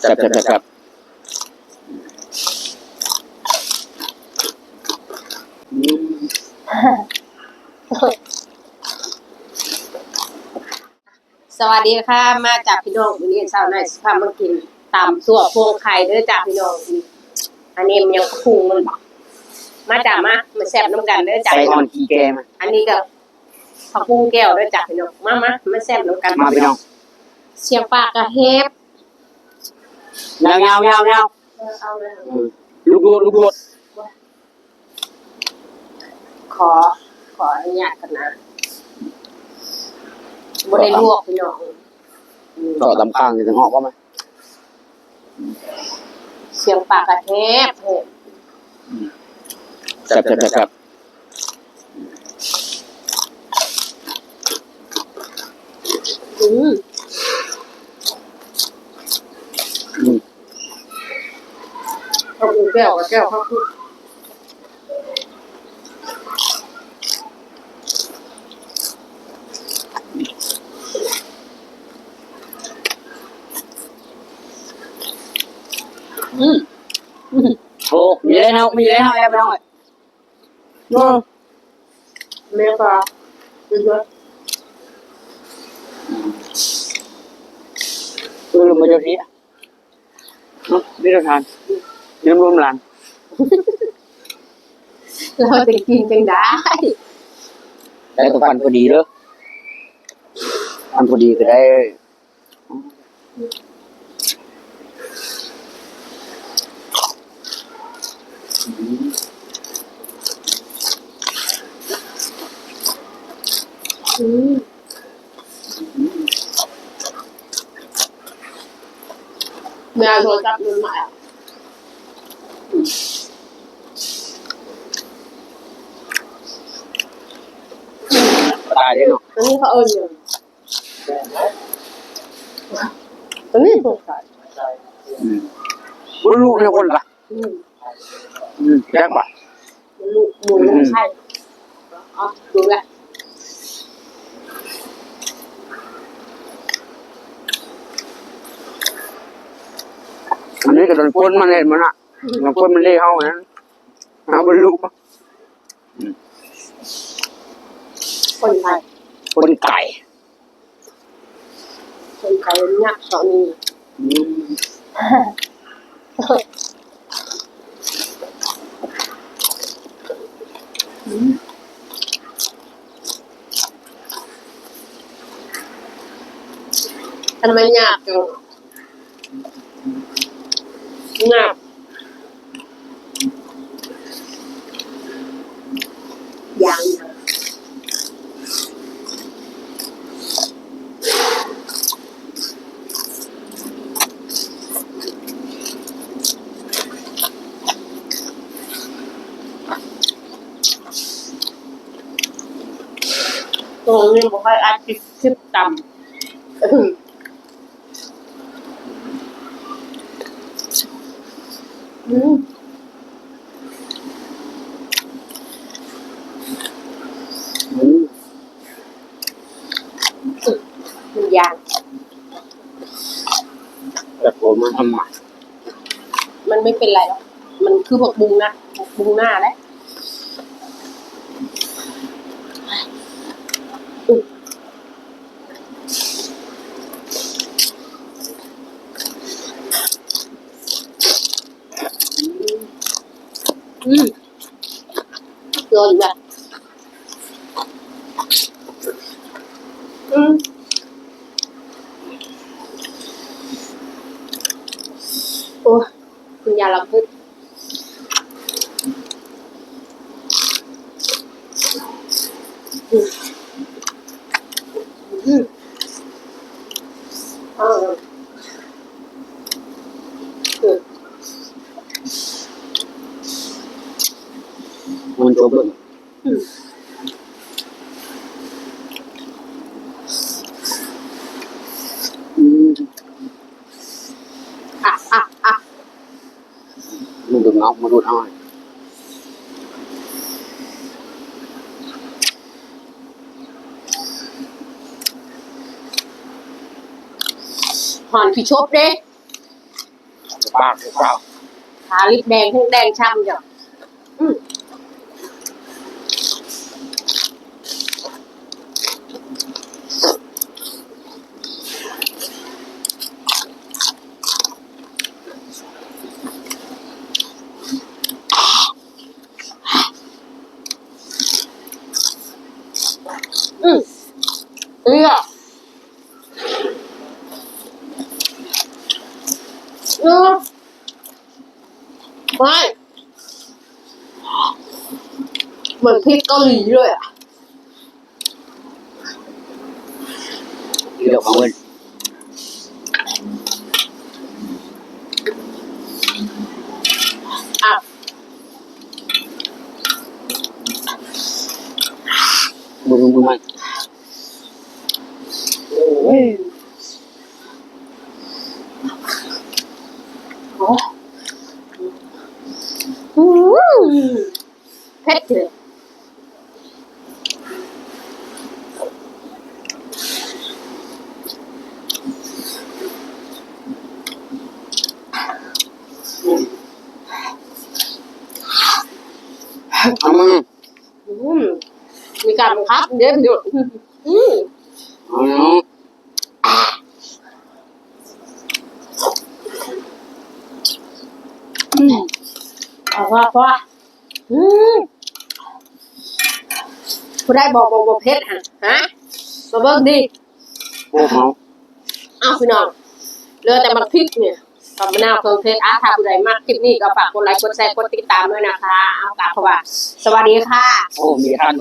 แซ่บแซ่บแซ่บแซ่บสวัสดีค่ะ มาจากพี่น้องวันนี้สาวน้อยสิพามากินตำสั่วพวงไข่เด้อจากพี่น้องอันนี้มันยังพุงมันบอกมาจากมามาแซ่บน้ำกันเด้อจากใส่พี่อ่น้อองนขี้แกมาอันนี้ก็ผักบุ้งแก้วเด้อจากพี่น้องมามามาแซ่บน้ำกันมาพี่น้อง เสียงปากกระเฮฟยาวยาวยาวยาวเอาเลยลูกโดดลูกโดดขอ ขออนุญาตกันนะบ่ได้ลวกพี่น้องอืมต่อตำข้างจะถึงหอกว่าไหมเสียงปากกระเทบเทบแซ่บแซ่บแซ่บแซ่บอืม อืม ผักบุ้ง แก้วกับแก้วเขาคืออืมโอ้มีแล้วเนาะมีแล้วแอบไปหน่อยเนาะแม่ก็คือว่าเออมาเจ้าที่เนาะนี่เราทาน ยืมรวมหลานเราจะกินจังได้ได้ตัวฟันพอดีเด้อฟันพอดีก็ได้อืมแม่โทรศัพท์มันมาอะ ตายได้เนาะอันนี้เขาเอิญอยู่อันนี้สงสัยอืมบ่รู้เนี่ยคนละอืมอืมแจ้งป่ะมันลูกหมูลูกไข่อ๋อดูแลวอันนี้ก็โดนคนมันเห็นมันอะ มันคนมันเล่เฮานั้นเอาบ่รู้ปะคนไทยคนไก่คนไทยเนี่ยสองนี้อืมทำไมยากจังยากยังยัง ตรงนี้บอกให้อาจจะคิดต่ำอืมอือมันยากแต่ผมมันทำหม่มันไม่เป็นไรหรอก มันคือผักบุงนะผักบุงหน้าแหล้ว โดนแบบอืมโอ้คุณยาลำพึกอืมเอาเลยอืม มันจบเลยอืมอืมอะอะอะมันดูดเอามาดูดเอาให้หหอนขี้ชบเด้ปากเปล่าขาลิบแดงทั้งแดงช้ำจ้ะ อืมเรียกเออไม่เหมือนพริกเกาหลีเลยอะเดี๋ยวของเงิน อะมึงมึงมันอืมโอ้อืมเผ็ดเลยเอามึงอืมมีการบังคับเดี๋ยวเดี๋ยวอืม เอาเนาะเอาว่าว่าอืมผู้ได้บอกบอกบอกเพชรฮะฮะมาเบิ่งดิโอ้เมาอ้าวพี่น้องเหลือแต่มันพริกเนี่ยกับมะนาวเครื่องเทศอาถ้าผู้ใดมากคลิปนี้ก็ฝากกดไลค์กดแชร์กดติดตามด้วยนะคะ เอากลับเพราะว่าสวัสดีค่ะ โอ้ มีท่าน